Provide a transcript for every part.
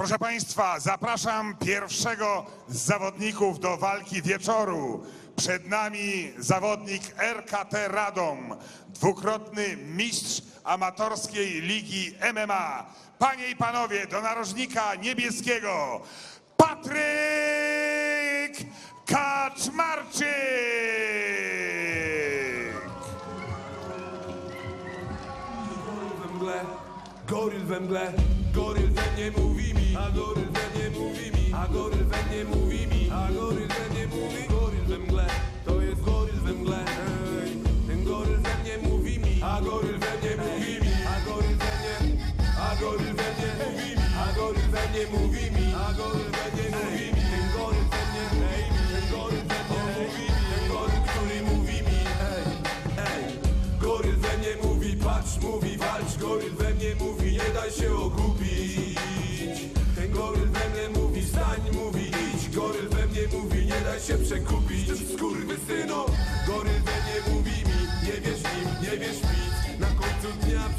Proszę Państwa, zapraszam pierwszego z zawodników do walki wieczoru. Przed nami zawodnik RKT Radom, dwukrotny mistrz amatorskiej ligi MMA. Panie i panowie, do narożnika niebieskiego Patryk Kaczmarczyk! we mgle, goryl we mgle, goryl we mnie mówi goryl we mnie mówi mi, a goryl we mnie mówi mi,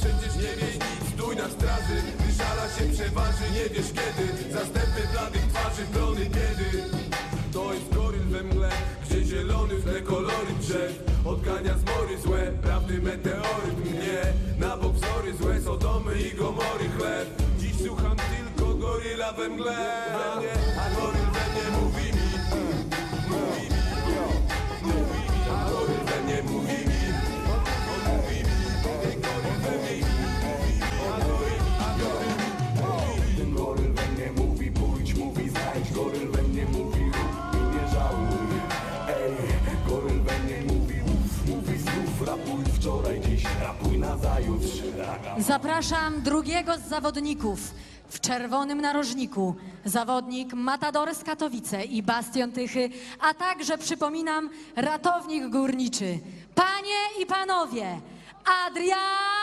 przecież nie wiesz nic, stój na straży, gdy szala się przeważy, nie wiesz kiedy. Zastępy bladych twarzy, brony biedy. To jest goryl we mgle, gdzie zielony w kolory drzew. Odgania zmory złe, prawdy meteoryt mnie. Na bok wzory złe, Sodomy i Gomory chleb. Dziś słucham tylko goryla we mgle Zapraszam drugiego z zawodników w czerwonym narożniku. Zawodnik Matador z Katowice i Bastion Tychy, a także przypominam ratownik górniczy. Panie i panowie, Adrian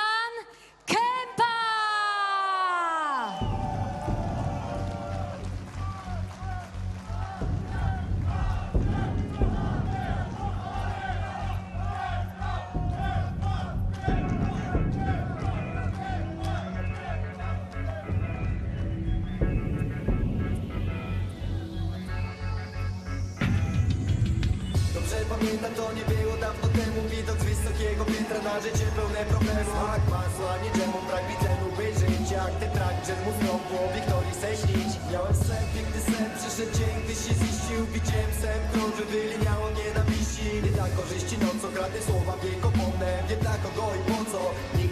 pamiętam, to nie było dawno temu. Widok z wysokiego piętra na życie pełne problemów. Smak masła, nie dżemu, brak widzenu Być żyć. Jak ten trak, że mu znowu o Wiktorii se śnić. Miałem sen, piękny sen, przyszedł dzień, gdy się ziścił. Widziałem sen, krąży wyliniało nienawiści. Nie dla korzyści, no co krady słowa wiekopomne Wiem dla kogo i po co, zapomnę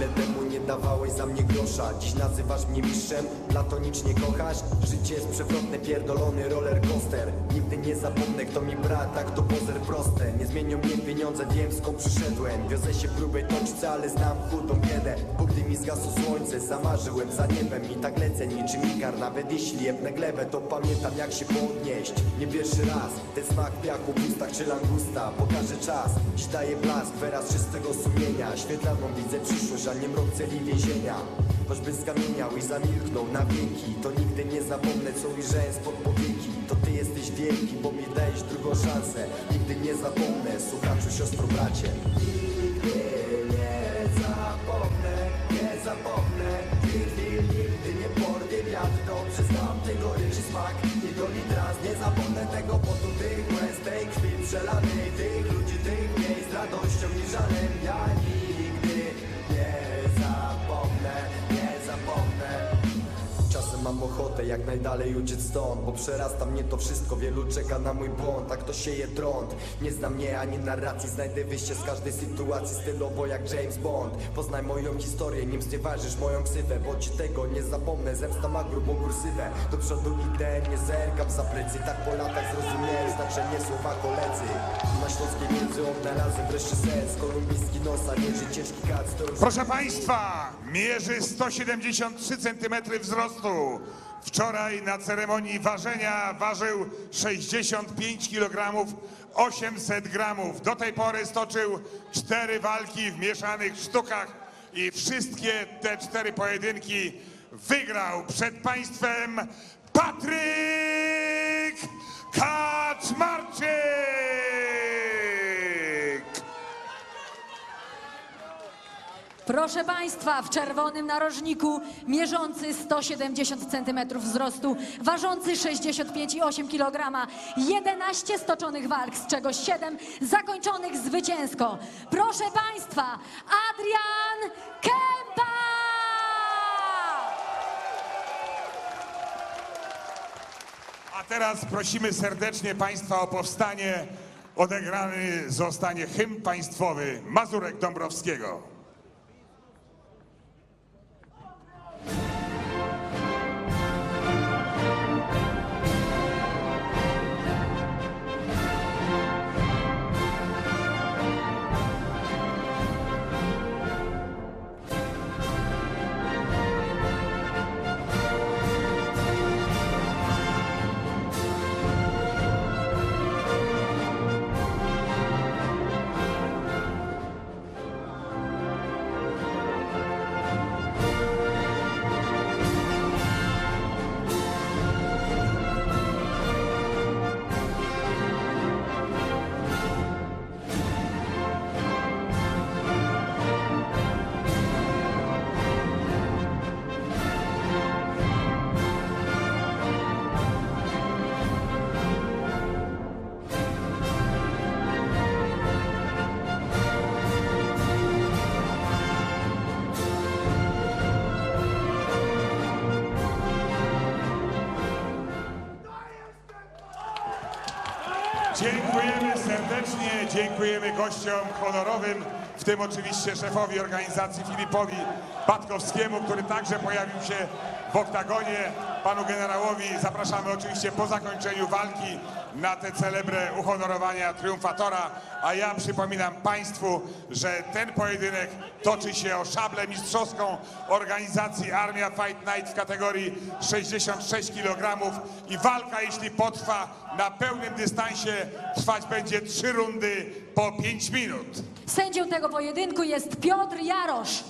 Chwilę temu nie dawałeś za mnie grosza. Dziś nazywasz mnie mistrzem, platonicznie kochasz. Życie jest przewrotne, pierdolony roller coaster. Nigdy nie zapomnę kto mi brat, tak to pozer proste. Nie zmienią mnie pieniądze, wiem skąd przyszedłem. Wiozę się grubej toczce, ale znam chudą biedę. Bo gdy mi zgasło słońce, zamarzyłem za niebem. I tak lecę niczym ikar, nawet jeśli jebnę glebę To pamiętam jak się podnieść, nie pierwszy raz Ten smak piachu w czy langusta. Pokaże czas, dziś daje blask, wyraz czystego sumienia. Świetlaną widzę przyszłość, a nie mrok celi więzienia. Choćby skamieniał i zamilknął na wieki To nigdy nie zapomnę co ujrzałem spod powieki. To ty jesteś wielki, bo mi dajesz drugą szansę. Nigdy nie zapomnę, słuchaczu, siostro, bracie. Nigdy nie zapomnę, nie zapomnę Nigdy, nigdy nie porwie wiatr Dobrze znam tego ryczy smak Nie goni trans, nie zapomnę tego potu Tych łez, tej krwi przelanej. Tych ludzi, tych miejsc, radością i żalem. Ja mam ochotę jak najdalej uciec stąd Bo przerasta mnie to wszystko, wielu czeka na mój błąd Tak to sieje trąd, nie znam mnie ani narracji Znajdę wyjście z każdej sytuacji stylowo jak James Bond. Poznaj moją historię, nim znieważysz moją ksywę Bo ci tego nie zapomnę, zemsta ma grubą kursywę. Do przodu idę, nie zerkam za plecy Tak po latach zrozumiałem znaczenie słowa koledzy. Na śląskiej między odnalazłem wreszcie sens Kolumbijski nosa, mierzy ciężki kac Proszę Państwa, mierzy 173 cm wzrostu. Wczoraj na ceremonii ważenia ważył 65 kg 800 gramów. Do tej pory stoczył cztery walki w mieszanych sztukach i wszystkie te cztery pojedynki wygrał przed Państwem Patryk Kaczmarczyk! Proszę Państwa, w czerwonym narożniku, mierzący 170 cm wzrostu, ważący 65,8 kg, 11 stoczonych walk, z czego 7 zakończonych zwycięsko. Proszę Państwa, Adrian Kępa! A teraz prosimy serdecznie Państwa o powstanie. Odegrany zostanie hymn państwowy Mazurek Dąbrowskiego. Dziękujemy gościom honorowym, w tym oczywiście szefowi organizacji Filipowi Patkowskiemu, który także pojawił się w oktagonie, panu generałowi. Zapraszamy oczywiście po zakończeniu walki na tę celebrę uhonorowania triumfatora, a ja przypominam państwu, że ten pojedynek toczy się o szablę mistrzowską organizacji Armia Fight Night w kategorii 66 kg i walka, jeśli potrwa na pełnym dystansie, trwać będzie trzy rundy po 5 minut. Sędzią tego pojedynku jest Piotr Jarosz.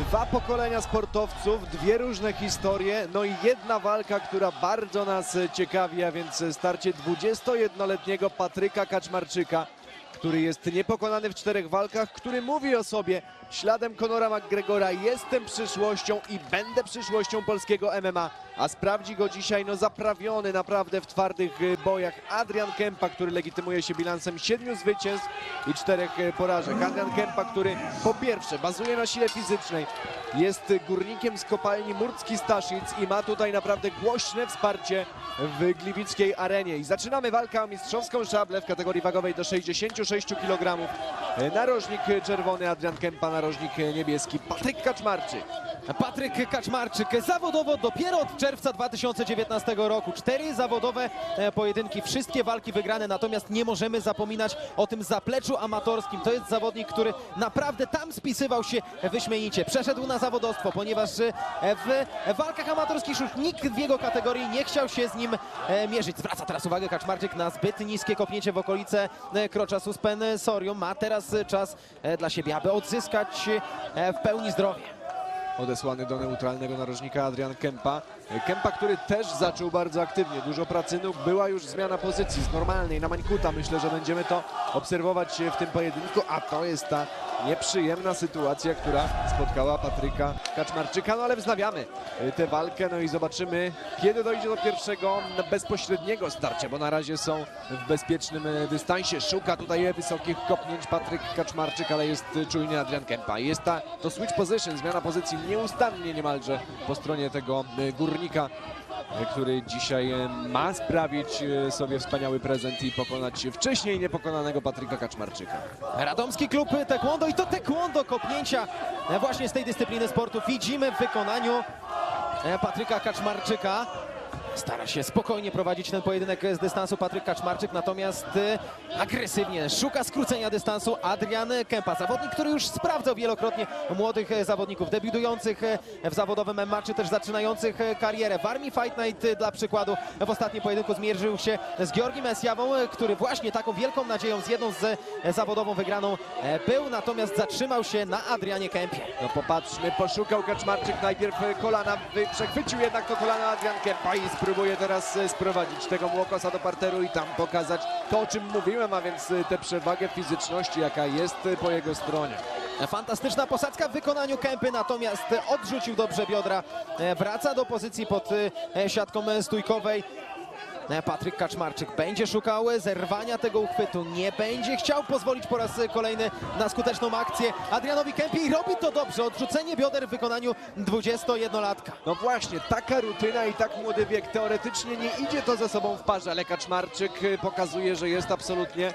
Dwa pokolenia sportowców, dwie różne historie, no i jedna walka, która bardzo nas e, ciekawi, a więc starcie 21-letniego Patryka Kaczmarczyka, który jest niepokonany w czterech walkach, który mówi o sobie śladem Conora McGregora jestem przyszłością i będę przyszłością polskiego MMA, a sprawdzi go dzisiaj no zaprawiony naprawdę w twardych e, bojach Adrian Kempa, który legitymuje się bilansem siedmiu zwycięstw i czterech e, porażek. Adrian Kempa, który po pierwsze bazuje na sile fizycznej, jest górnikiem z kopalni Murcki Staszic i ma tutaj naprawdę głośne wsparcie w gliwickiej arenie. I zaczynamy walkę o mistrzowską szablę w kategorii wagowej do 66 kg. Narożnik czerwony Adrian Kempa, narożnik niebieski Patryk Kaczmarczyk. Patryk Kaczmarczyk zawodowo dopiero od czerwca 2019 roku. Cztery zawodowe e, pojedynki, wszystkie walki wygrane, natomiast nie możemy zapominać o tym zapleczu amatorskim. To jest zawodnik, który naprawdę tam spisywał się wyśmienicie. Przeszedł na zawodowstwo, ponieważ e, w walkach amatorskich już nikt w jego kategorii nie chciał się z nim e, mierzyć. Zwraca teraz uwagę Kaczmarczyk na zbyt niskie kopnięcie w okolice e, krocza suspensorium. Ma teraz e, czas e, dla siebie, aby odzyskać e, w pełni zdrowie. Odesłany do neutralnego narożnika Adrian Kempa. Kempa, który też zaczął bardzo aktywnie. Dużo pracy nóg. Była już zmiana pozycji z normalnej na mańkuta. Myślę, że będziemy to obserwować w tym pojedynku, a to jest ta nieprzyjemna sytuacja, która spotkała Patryka Kaczmarczyka. No ale wznawiamy tę walkę, no i zobaczymy, kiedy dojdzie do pierwszego bezpośredniego starcia, bo na razie są w bezpiecznym dystansie. Szuka tutaj wysokich kopnięć Patryk Kaczmarczyk, ale jest czujny Adrian Kempa. Jest ta, to switch position, zmiana pozycji nieustannie niemalże po stronie tego e, górnika, e, który dzisiaj e, ma sprawić sobie wspaniały prezent i pokonać wcześniej niepokonanego Patryka Kaczmarczyka. Radomski klub taekwondo i to taekwondo kopnięcia właśnie z tej dyscypliny sportu widzimy w wykonaniu Patryka Kaczmarczyka. Stara się spokojnie prowadzić ten pojedynek z dystansu Patryk Kaczmarczyk, natomiast e, agresywnie szuka skrócenia dystansu Adrian Kępa. Zawodnik, który już sprawdzał wielokrotnie młodych e, zawodników, debiutujących e, w zawodowym MMA, czy też zaczynających e, karierę. W Armii Fight Night dla przykładu w ostatnim pojedynku zmierzył się z Georgiem Mesjawą, e, który właśnie taką wielką nadzieją z jedną z zawodową wygraną był, natomiast zatrzymał się na Adrianie Kępie. No popatrzmy, poszukał Kaczmarczyk najpierw kolana, wy- przechwycił jednak to kolana Adrian Kempa i próbuje teraz e, sprowadzić tego Młokosa do parteru i tam pokazać to, o czym mówiłem, a więc e, tę przewagę fizyczności, jaka jest e, po jego stronie. Fantastyczna posadzka w wykonaniu Kępy, natomiast odrzucił dobrze biodra. Wraca do pozycji pod siatką stójkowej. E, Patryk Kaczmarczyk będzie szukał zerwania tego uchwytu. Nie będzie chciał pozwolić po raz kolejny na skuteczną akcję Adrianowi Kępie i robi to dobrze. Odrzucenie bioder w wykonaniu 21-latka. No właśnie, taka rutyna i tak młody wiek. Teoretycznie nie idzie to ze sobą w parze, ale Kaczmarczyk y, pokazuje, że jest absolutnie y,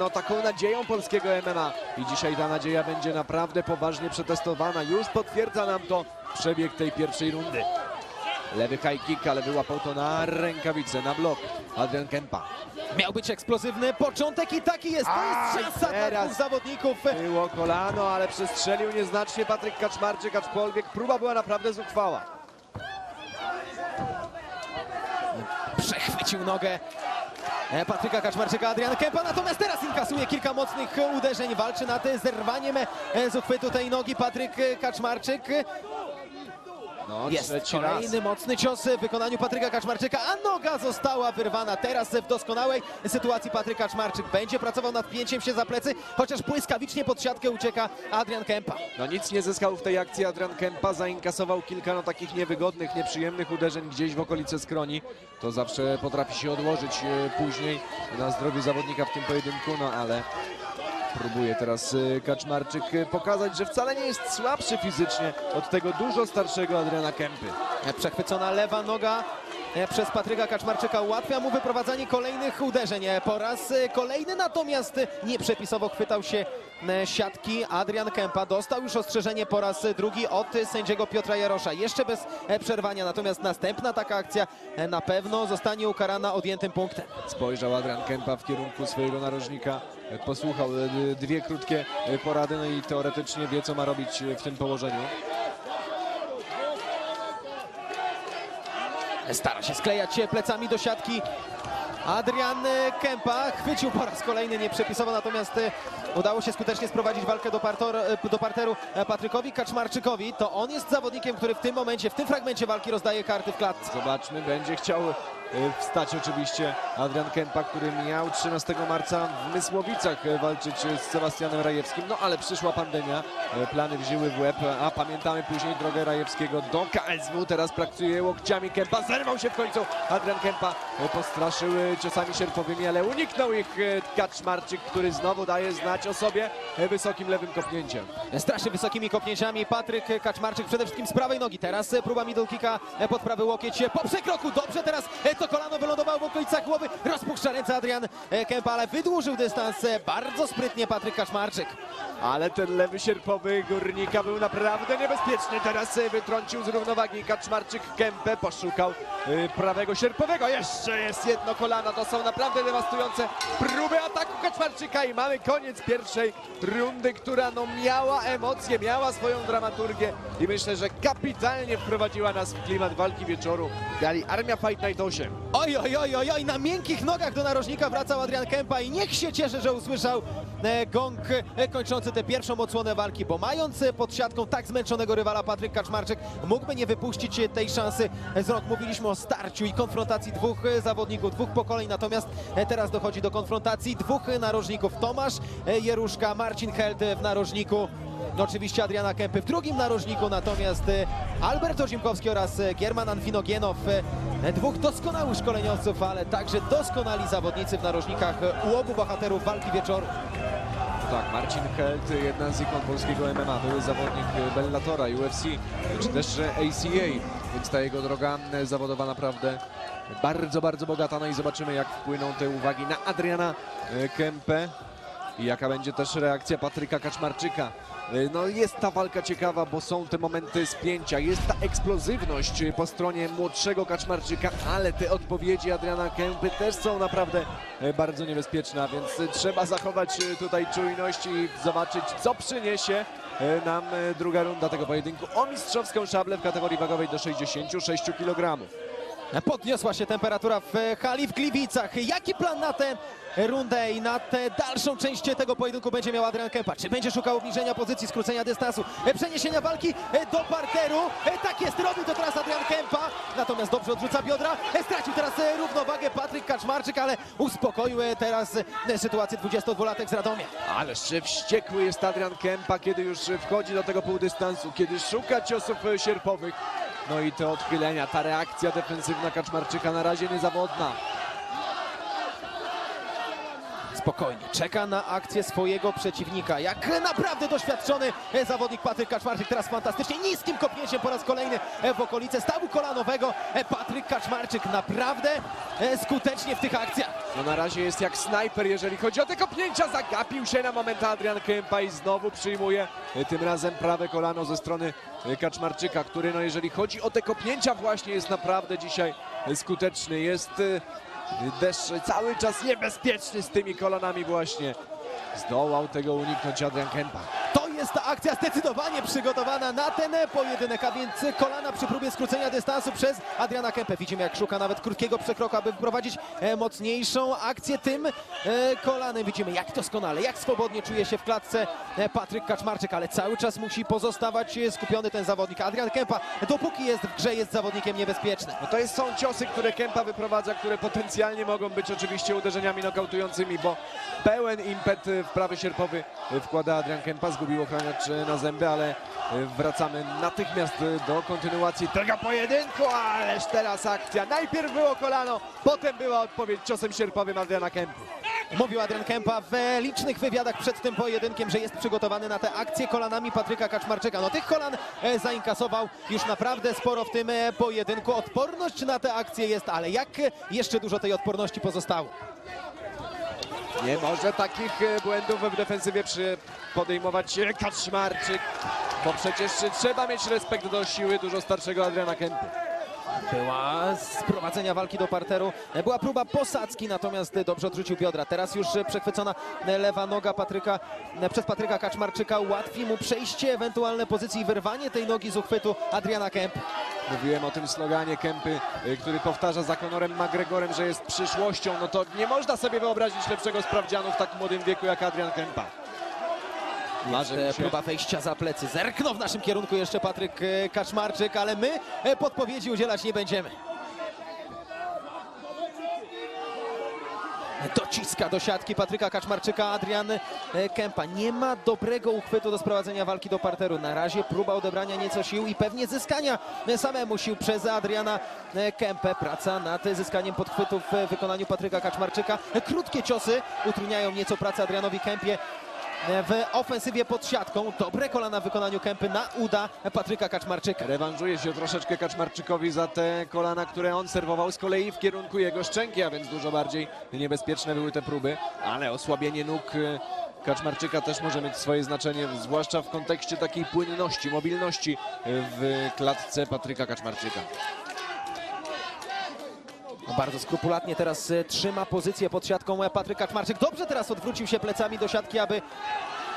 no, taką nadzieją polskiego MMA. I dzisiaj ta nadzieja będzie naprawdę poważnie przetestowana. Już potwierdza nam to przebieg tej pierwszej rundy. Lewy high kick, ale wyłapał to na rękawicę, na blok. Adrian Kempa. Miał być eksplozywny początek i taki jest. To jest szansa dla teraz. dwóch zawodników. Było kolano, ale przestrzelił nieznacznie Patryk Kaczmarczyk, aczkolwiek próba była naprawdę zuchwała. Przechwycił nogę e, Patryka Kaczmarczyka, Adrian Kępa, natomiast teraz inkasuje kilka mocnych uderzeń, walczy nad zerwaniem e, z uchwytu tej nogi Patryk Kaczmarczyk. No, Jest trzeci raz. kolejny mocny cios w wykonaniu Patryka Kaczmarczyka, a noga została wyrwana. Teraz w doskonałej sytuacji Patryk Kaczmarczyk będzie pracował nad pięciem się za plecy, chociaż błyskawicznie pod siatkę ucieka Adrian Kępa. No nic nie zyskał w tej akcji Adrian Kempa, zainkasował kilka no, takich niewygodnych, nieprzyjemnych uderzeń gdzieś w okolice skroni. To zawsze potrafi się odłożyć e, później na zdrowiu zawodnika w tym pojedynku, no ale próbuje teraz e, Kaczmarczyk e, pokazać, że wcale nie jest słabszy fizycznie od tego dużo starszego Adriana Kempy. E, Przechwycona lewa noga e, przez Patryka Kaczmarczyka ułatwia mu wyprowadzanie kolejnych uderzeń. E, Po raz kolejny natomiast nieprzepisowo chwytał się siatki Adrian Kępa. Dostał już ostrzeżenie po raz drugi od sędziego Piotra Jarosza. Jeszcze bez przerwania, natomiast następna taka akcja na pewno zostanie ukarana odjętym punktem. Spojrzał Adrian Kempa w kierunku swojego narożnika, posłuchał e, dwie krótkie e, porady, no i teoretycznie wie, co ma robić e, w tym położeniu. Stara się sklejać się plecami do siatki. Adrian Kępa chwycił po raz kolejny nieprzepisowo, natomiast udało się skutecznie sprowadzić walkę do, partor, do parteru Patrykowi Kaczmarczykowi. To on jest zawodnikiem, który w tym momencie, w tym fragmencie walki rozdaje karty w klatce. Zobaczmy, będzie chciał wstać oczywiście Adrian Kempa, który miał 13 marca w Mysłowicach e, walczyć e, z Sebastianem Rajewskim, no ale przyszła pandemia, e, plany wzięły w łeb, a pamiętamy później drogę Rajewskiego do KSW, teraz pracuje łokciami Kempa, zerwał się w końcu Adrian Kempa, e, postraszył e, ciosami sierpowymi, ale uniknął ich e, Kaczmarczyk, który znowu daje znać o sobie e, wysokim lewym kopnięciem. Straszy wysokimi kopnięciami Patryk Kaczmarczyk przede wszystkim z prawej nogi. Teraz e, próba middle kicka e, pod prawy łokieć e, po przekroku. Dobrze teraz e, to kolano wylądowało w okolicach głowy. Rozpuszcza ręce Adrian e, Kępa, ale wydłużył dystans bardzo sprytnie Patryk Kaczmarczyk. Ale ten lewy sierpowy górnika był naprawdę niebezpieczny. Teraz e, wytrącił z równowagi Kaczmarczyk Kępę, poszukał e, prawego sierpowego. Jeszcze jest jedno kolano. To są naprawdę dewastujące próby ataku Kaczmarczyka i mamy koniec pierwszej rundy, która no miała emocje, miała swoją dramaturgię i myślę, że kapitalnie wprowadziła nas w klimat walki wieczoru. Dali Armia Fight Night 8. Oj, oj, oj, oj, oj, na miękkich nogach do narożnika wracał Adrian Kępa i niech się cieszy, że usłyszał e, gong e, kończący tę pierwszą odsłonę walki, bo mając e, pod siatką tak zmęczonego rywala Patryk Kaczmarczyk mógłby nie wypuścić tej szansy z rąk. Mówiliśmy o starciu i konfrontacji dwóch zawodników, dwóch pokoleń, natomiast teraz dochodzi do konfrontacji dwóch narożników. Tomasz Jeruszka, Marcin Held w narożniku. No oczywiście Adriana Kępy w drugim narożniku, natomiast e, Albert Orzimkowski oraz e, Gierman Anfinogienow, e, dwóch doskonałych szkoleniowców, ale także doskonali zawodnicy w narożnikach u obu bohaterów walki wieczoru. Tak, Marcin Held, jedna z ikon polskiego MMA, były zawodnik Bellatora, UFC, czy też ACA, więc ta jego droga zawodowa naprawdę bardzo, bardzo bogata. No i zobaczymy, jak wpłyną te uwagi na Adriana Kempę i jaka będzie też reakcja Patryka Kaczmarczyka. E, No jest ta walka ciekawa, bo są te momenty spięcia, jest ta eksplozywność po stronie młodszego Kaczmarczyka, ale te odpowiedzi Adriana Kępy też są naprawdę e, bardzo niebezpieczne, więc e, trzeba zachować tutaj czujność i zobaczyć, co przyniesie nam druga runda tego pojedynku o mistrzowską szablę w kategorii wagowej do 66 kg. Podniosła się temperatura w hali w Gliwicach. Jaki plan na tę rundę i na tę dalszą część tego pojedynku będzie miał Adrian Kempa. Czy będzie szukał obniżenia pozycji, skrócenia dystansu, e, przeniesienia walki e, do parteru? E, Tak jest, robi to teraz Adrian Kempa, natomiast dobrze odrzuca biodra. Stracił teraz równowagę Patryk Kaczmarczyk, ale uspokoił teraz sytuację 22-latek z Radomia. Ależ wściekły jest Adrian Kempa, kiedy już wchodzi do tego półdystansu, kiedy szuka ciosów sierpowych. No i te odchylenia, ta reakcja defensywna Kaczmarczyka na razie niezawodna. Spokojnie, czeka na akcję swojego przeciwnika. Jak naprawdę doświadczony e, zawodnik Patryk Kaczmarczyk. Teraz fantastycznie niskim kopnięciem po raz kolejny e, w okolice stawu kolanowego. E, Patryk Kaczmarczyk naprawdę skutecznie w tych akcjach. No na razie jest jak snajper, jeżeli chodzi o te kopnięcia. Zagapił się na moment Adrian Kempa i znowu przyjmuje tym razem prawe kolano ze strony Kaczmarczyka, który no jeżeli chodzi o te kopnięcia właśnie jest naprawdę dzisiaj skuteczny. Jest deszcz cały czas niebezpieczny z tymi kolanami właśnie. Zdołał tego uniknąć Adrian Kempa. Jest ta akcja zdecydowanie przygotowana na ten pojedynek, a więc kolana przy próbie skrócenia dystansu przez Adriana Kempę. Widzimy jak szuka nawet krótkiego przekroku, aby wyprowadzić e, mocniejszą akcję tym e, kolanem. Widzimy jak doskonale, jak swobodnie czuje się w klatce e, Patryk Kaczmarczyk, ale cały czas musi pozostawać skupiony ten zawodnik. Adrian Kempa, dopóki jest w grze, jest zawodnikiem niebezpiecznym. No to jest, są ciosy, które Kempa wyprowadza, które potencjalnie mogą być oczywiście uderzeniami nokautującymi, bo pełen impet w prawy sierpowy wkłada Adrian Kempa, zgubił ochroniacz na zęby, ale wracamy natychmiast do kontynuacji tego pojedynku, ależ teraz akcja. Najpierw było kolano, potem była odpowiedź ciosem sierpowym Adriana Kempy. Mówił Adrian Kempa w licznych wywiadach przed tym pojedynkiem, że jest przygotowany na tę akcję kolanami Patryka Kaczmarczyka. No tych kolan e, zainkasował już naprawdę sporo w tym e, pojedynku. Odporność na tę akcję jest, ale jak e, jeszcze dużo tej odporności pozostało? Nie może takich e, błędów w defensywie przy podejmować e, Kaczmarczyk, bo przecież trzeba mieć respekt do siły dużo starszego Adriana Kempy. Była sprowadzenia walki do parteru, była próba posadzki, natomiast dobrze odrzucił biodra. Teraz już przechwycona lewa noga Patryka, przez Patryka Kaczmarczyka ułatwi mu przejście ewentualne pozycji i wyrwanie tej nogi z uchwytu Adriana Kempy. Mówiłem o tym sloganie Kempy, y, który powtarza za Conorem McGregorem, że jest przyszłością. No to nie można sobie wyobrazić lepszego sprawdzianu w tak młodym wieku jak Adrian Kempa. Się. Próba wejścia za plecy. Zerknął w naszym kierunku jeszcze Patryk e, Kaczmarczyk, ale my e, podpowiedzi udzielać nie będziemy. Dociska do siatki Patryka Kaczmarczyka Adrian e, Kępa. Nie ma dobrego uchwytu do sprowadzenia walki do parteru. Na razie próba odebrania nieco sił i pewnie zyskania samemu sił przez Adriana Kępę. Praca nad zyskaniem podchwytów w wykonaniu Patryka Kaczmarczyka. Krótkie ciosy utrudniają nieco pracę Adrianowi Kępie w ofensywie pod siatką. Dobre kolana w wykonaniu Kępy na uda Patryka Kaczmarczyka. Rewanżuje się troszeczkę Kaczmarczykowi za te kolana, które on serwował z kolei w kierunku jego szczęki, a więc dużo bardziej niebezpieczne były te próby, ale osłabienie nóg y, Kaczmarczyka też może mieć swoje znaczenie, zwłaszcza w kontekście takiej płynności, mobilności y, w klatce Patryka Kaczmarczyka. No, Bardzo skrupulatnie teraz e, trzyma pozycję pod siatką e, Patryk Kaczmarczyk. Dobrze teraz odwrócił się plecami do siatki, aby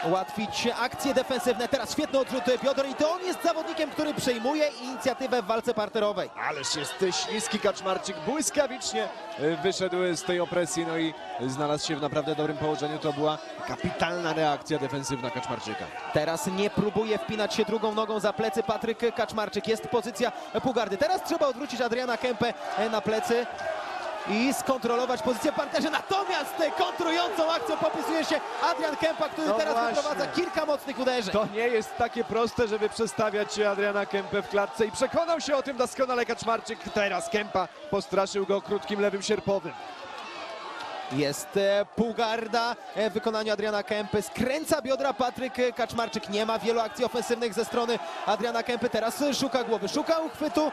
ułatwić akcje defensywne. Teraz świetny odrzut Piotr i to on jest zawodnikiem, który przejmuje inicjatywę w walce parterowej. Ależ jest śliski Kaczmarczyk, błyskawicznie y, wyszedł z tej opresji, no i znalazł się w naprawdę dobrym położeniu. To była kapitalna reakcja defensywna Kaczmarczyka. Teraz nie próbuje wpinać się drugą nogą za plecy Patryk Kaczmarczyk. Jest pozycja Pugardy. Teraz trzeba odwrócić Adriana Kępę e, na plecy i skontrolować pozycję w parterze. Natomiast e, kontrującą akcją popisuje się Adrian Kępa, który No teraz właśnie. wyprowadza kilka mocnych uderzeń. To nie jest takie proste, żeby przestawiać Adriana Kempę w klatce i przekonał się o tym doskonale Kaczmarczyk. Teraz Kempa postraszył go krótkim lewym sierpowym. Jest e, Pugarda e, w wykonaniu Adriana Kępy. Skręca biodra Patryk Kaczmarczyk. Nie ma wielu akcji ofensywnych ze strony Adriana Kępy. Teraz szuka głowy, szuka uchwytu.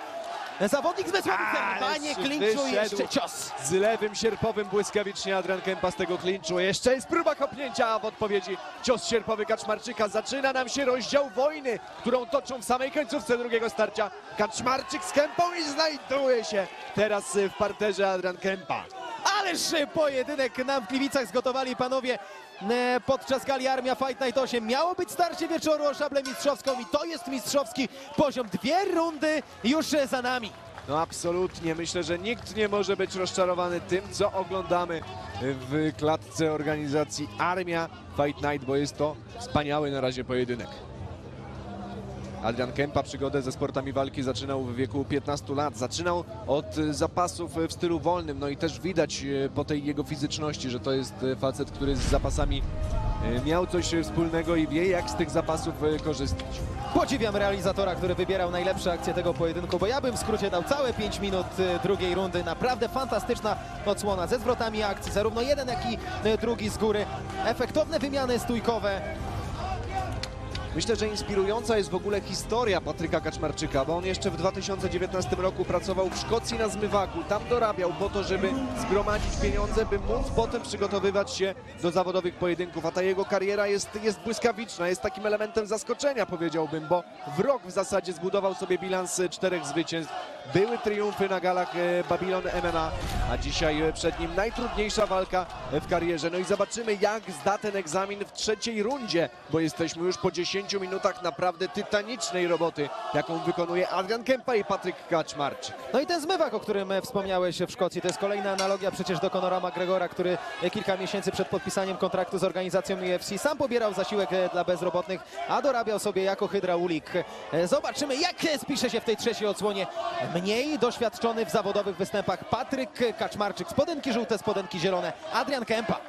Zawodnik z Wysławic. Panie klinczu jeszcze cios. Z lewym sierpowym błyskawicznie Adrian Kempa z tego klinczu. Jeszcze jest próba kopnięcia, a w odpowiedzi cios sierpowy Kaczmarczyka. Zaczyna nam się rozdział wojny, którą toczą w samej końcówce drugiego starcia. Kaczmarczyk z Kempą i znajduje się teraz y, w parterze Adrian Kempa. Ależ pojedynek nam w Gliwicach zgotowali panowie podczas gali Armia Fight Night 8. Miało być starcie wieczoru o szablę mistrzowską i to jest mistrzowski poziom. Dwie rundy już e, za nami. No absolutnie, myślę, że nikt nie może być rozczarowany tym, co oglądamy w klatce organizacji Armia Fight Night, bo jest to wspaniały na razie pojedynek. Adrian Kempa przygodę ze sportami walki zaczynał w wieku 15 lat. Zaczynał od e, zapasów w stylu wolnym, no i też widać e, po tej jego fizyczności, że to jest e, facet, który z zapasami e, miał coś e, wspólnego i wie, jak z tych zapasów e, korzystać. Podziwiam realizatora, który wybierał najlepsze akcje tego pojedynku, bo ja bym w skrócie dał całe 5 minut drugiej rundy. Naprawdę fantastyczna odsłona ze zwrotami akcji, zarówno jeden, jak i drugi z góry. Efektowne wymiany stójkowe. Myślę, że inspirująca jest w ogóle historia Patryka Kaczmarczyka, bo on jeszcze w 2019 roku pracował w Szkocji na zmywaku. Tam dorabiał po to, żeby zgromadzić pieniądze, by móc potem przygotowywać się do zawodowych pojedynków. A ta jego kariera jest, jest błyskawiczna, jest takim elementem zaskoczenia, powiedziałbym, bo w rok w zasadzie zbudował sobie bilans czterech zwycięstw. Były triumfy na galach e, Babylon MMA, a dzisiaj e, przed nim najtrudniejsza walka e, w karierze. No i zobaczymy, jak zda ten egzamin w trzeciej rundzie, bo jesteśmy już po 10 minutach naprawdę tytanicznej roboty, jaką wykonuje Adrian Kempa i Patryk Kaczmarczyk. No i ten zmywak, o którym wspomniałeś w Szkocji, to jest kolejna analogia przecież do Conora McGregora, który kilka miesięcy przed podpisaniem kontraktu z organizacją UFC sam pobierał zasiłek dla bezrobotnych, a dorabiał sobie jako hydraulik. Zobaczymy, jak spisze się w tej trzeciej odsłonie mniej doświadczony w zawodowych występach Patryk Kaczmarczyk. Spodenki żółte, spodenki zielone. Adrian Kempa.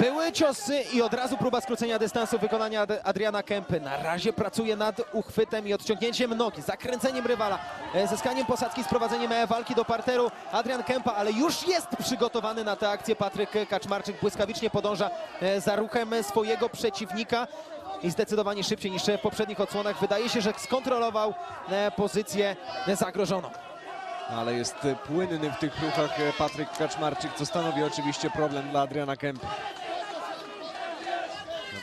Były ciosy i od razu próba skrócenia dystansu wykonania Ad- Adriana Kempy. Na razie pracuje nad uchwytem i odciągnięciem nogi, zakręceniem rywala, e, zyskaniem posadzki, sprowadzeniem e, walki do parteru Adrian Kempa, ale już jest przygotowany na tę akcję. Patryk Kaczmarczyk błyskawicznie podąża e, za ruchem swojego przeciwnika i zdecydowanie szybciej niż w poprzednich odsłonach. Wydaje się, że skontrolował pozycję zagrożoną. Ale jest płynny w tych ruchach Patryk Kaczmarczyk, co stanowi oczywiście problem dla Adriana Kempy.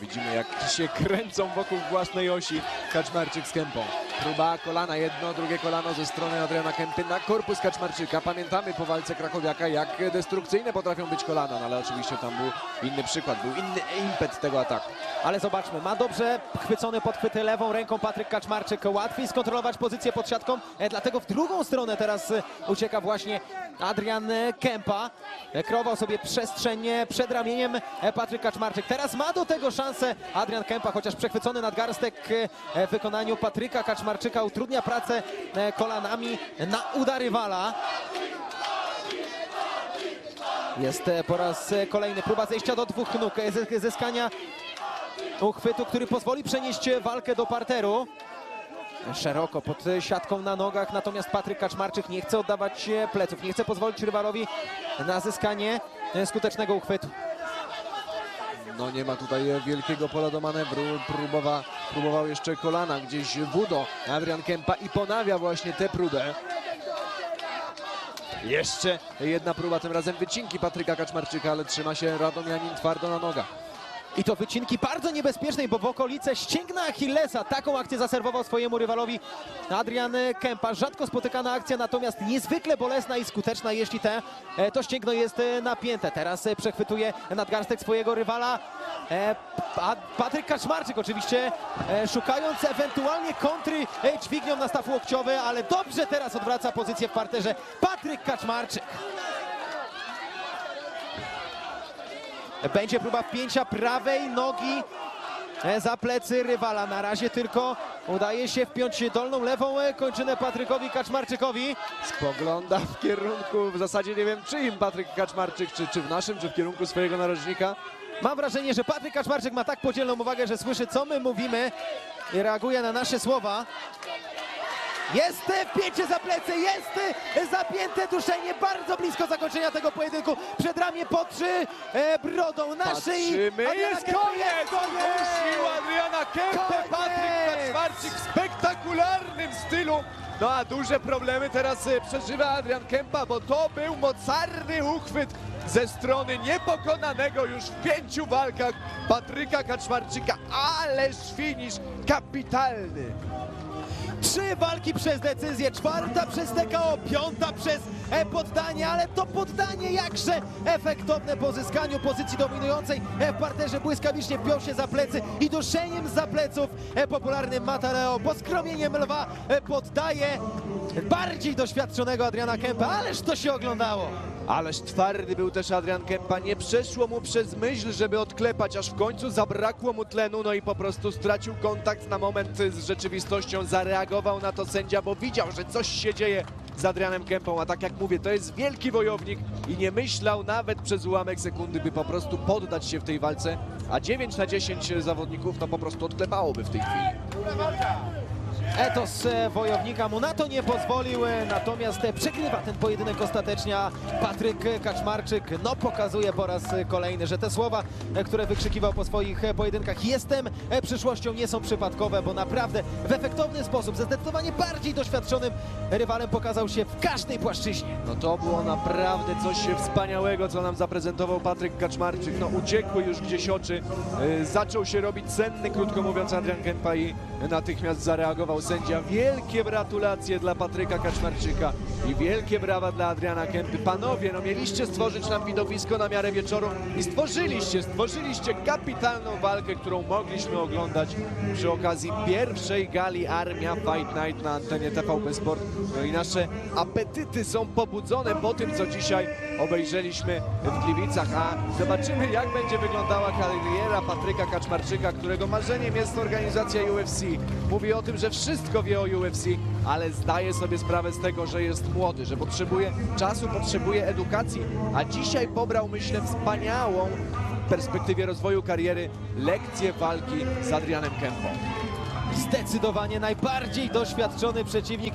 Widzimy, jak się kręcą wokół własnej osi Kaczmarczyk z Kempą. Próba kolana, jedno, drugie kolano ze strony Adriana Kempy na korpus Kaczmarczyka. Pamiętamy po walce Krakowiaka, jak destrukcyjne potrafią być kolana, no ale oczywiście tam był inny przykład, był inny impet tego ataku. Ale zobaczmy, ma dobrze chwycony podchwyty lewą ręką Patryk Kaczmarczyk. Łatwiej skontrolować pozycję pod siatką, e, dlatego w drugą stronę teraz e, ucieka właśnie Adrian e, Kempa. E, Kreował sobie przestrzeń e, przed ramieniem Patryk Kaczmarczyk. Teraz ma do tego szansę Adrian Kempa, chociaż przechwycony nadgarstek w wykonaniu Patryka Kaczmarczyka utrudnia pracę e, kolanami na uda rywala. Jest e, po raz e, kolejny próba zejścia do dwóch nóg, zy- zyskania uchwytu, który pozwoli przenieść walkę do parteru. Szeroko pod siatką na nogach, natomiast Patryk Kaczmarczyk nie chce oddawać pleców, nie chce pozwolić rywalowi na zyskanie skutecznego uchwytu. No nie ma tutaj wielkiego pola do manewru. Próbowa, próbował jeszcze kolana gdzieś Wudo, Adrian Kempa i ponawia właśnie tę próbę. Jeszcze jedna próba, tym razem wycinki Patryka Kaczmarczyka, ale trzyma się Radomianin twardo na nogach. I to wycinki bardzo niebezpiecznej, bo w okolice ścięgna Achillesa taką akcję zaserwował swojemu rywalowi Adrian Kempa. Rzadko spotykana akcja, natomiast niezwykle bolesna i skuteczna, jeśli te, e, to ścięgno jest e, napięte. Teraz e, przechwytuje nadgarstek swojego rywala. Pa- Patryk Kaczmarczyk oczywiście szukając ewentualnie kontry dźwignią na staw łokciowy, ale dobrze teraz odwraca pozycję w parterze Patryk Kaczmarczyk. Będzie próba wpięcia prawej nogi e, za plecy rywala. Na razie tylko udaje się wpiąć dolną lewą e, kończynę Patrykowi Kaczmarczykowi. Spogląda w kierunku, w zasadzie nie wiem czyim Patryk Kaczmarczyk, czy, czy w naszym, czy w kierunku swojego narożnika. Mam wrażenie, że Patryk Kaczmarczyk ma tak podzielną uwagę, że słyszy co my mówimy i reaguje na nasze słowa. Jest wpięcie za plecy, jest zapięte duszenie, bardzo blisko zakończenia tego pojedynku. Przed ramię potrzy e, brodą na szyi. Patrzymy, Adriana jest Kempa, koniec! Ogłosił Adriana Koniec! Patryk Kaczmarczyk w spektakularnym stylu. No a duże problemy teraz e, przeżywa Adrian Kempa, bo to był mocarny uchwyt ze strony niepokonanego już w pięciu walkach Patryka Kaczmarczyka. Ależ finisz kapitalny. Trzy walki przez decyzję, czwarta przez TKO, piąta przez poddanie, ale to poddanie jakże efektowne po zyskaniu pozycji dominującej e, w parterze błyskawicznie wpiął się za plecy i duszeniem za pleców e, popularnym Mataleo, poskromieniem lwa e, poddaje bardziej doświadczonego Adriana Kempa, ależ to się oglądało. Ależ twardy był też Adrian Kempa. Nie przeszło mu przez myśl, żeby odklepać, aż w końcu zabrakło mu tlenu, no i po prostu stracił kontakt na moment z rzeczywistością. Zareagował na to sędzia, bo widział, że coś się dzieje z Adrianem Kempą. A tak jak mówię, to jest wielki wojownik i nie myślał nawet przez ułamek sekundy, by po prostu poddać się w tej walce. A 9 na 10 zawodników to po prostu odklepałoby w tej chwili. Etos e, wojownika mu na to nie pozwolił, e, natomiast e, przegrywa ten pojedynek ostatecznie, Patryk Kaczmarczyk no pokazuje po raz kolejny, że te słowa, które wykrzykiwał po swoich pojedynkach jestem przyszłością nie są przypadkowe, bo naprawdę w efektowny sposób, ze zdecydowanie bardziej doświadczonym rywalem pokazał się w każdej płaszczyźnie. No to było naprawdę coś wspaniałego, co nam zaprezentował Patryk Kaczmarczyk. No uciekły już gdzieś oczy, zaczął się robić cenny, krótko mówiąc, Adrian Kempa i natychmiast zareagował sędzia. Wielkie gratulacje dla Patryka Kaczmarczyka i wielkie brawa dla Adriana Kempy. Panowie, no mieliście stworzyć nam widowisko na miarę wieczoru i stworzyliście, stworzyliście kapitalną walkę, którą mogliśmy oglądać przy okazji pierwszej gali Armia Fight Night na antenie TVP Sport. No i nasze apetyty są pobudzone po tym, co dzisiaj obejrzeliśmy w Gliwicach, a zobaczymy, jak będzie wyglądała kariera Patryka Kaczmarczyka, którego marzeniem jest organizacja UFC. Mówi o tym, że wszystko wie o UFC, ale zdaje sobie sprawę z tego, że jest młody, że potrzebuje czasu, potrzebuje edukacji, a dzisiaj pobrał, myślę, wspaniałą w perspektywie rozwoju kariery lekcję walki z Adrianem Kempą. Zdecydowanie najbardziej doświadczony przeciwnik